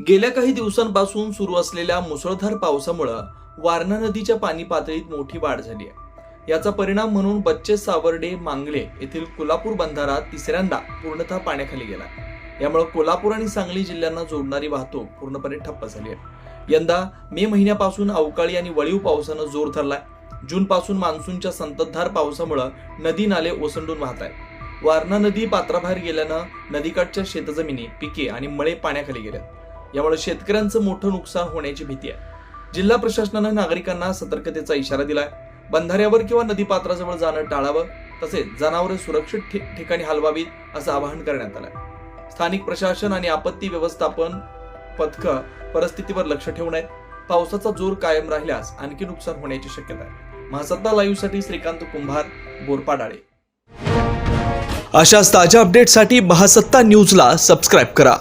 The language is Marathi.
गेल्या काही दिवसांपासून सुरू असलेल्या मुसळधार पावसामुळं वारणा नदीच्या पाणी पातळीत मोठी वाढ झाली आहे. याचा परिणाम म्हणून बच्चे सावर्डे मांगले येथील कोल्हापूर बंधारा तिसऱ्यांदा पूर्णतः पाण्याखाली गेला. यामुळे कोल्हापूर आणि सांगली जिल्ह्यांना जोडणारी वाहतूक पूर्णपणे ठप्प झाली आहे. यंदा मे महिन्यापासून अवकाळी आणि वळीव पावसानं जोर धरलाय. जून पासून मान्सूनच्या संततधार पावसामुळं नदी नाले ओसंडून वाहत आहेत. वारणा नदी पात्राबाहेर गेल्यानं नदीकाठच्या शेतजमिनी पिके आणि मळे पाण्याखाली गेल्यात. यामुळे शेतकऱ्यांचं मोठं नुकसान होण्याची भीती आहे. जिल्हा प्रशासनानं नागरिकांना सतर्कतेचा इशारा दिलाय. बंधाऱ्यावर किंवा नदीपात्राजवळ जाणं टाळावं तसेच जनावरे सुरक्षित ठिकाणी हलवावीत असं आवाहन करण्यात आलंय. स्थानिक प्रशासन आणि आपत्ती व्यवस्थापन पथक परिस्थितीवर लक्ष ठेवून आहेत पावसाचा जोर कायम राहिल्यास आणखी नुकसान होण्याची शक्यता आहे. महासत्ता लाईव्हसाठी श्रीकांत कुंभार बोरपाडाळे. अशाच ताज्या अपडेटसाठी महासत्ता न्यूजला सबस्क्राईब करा.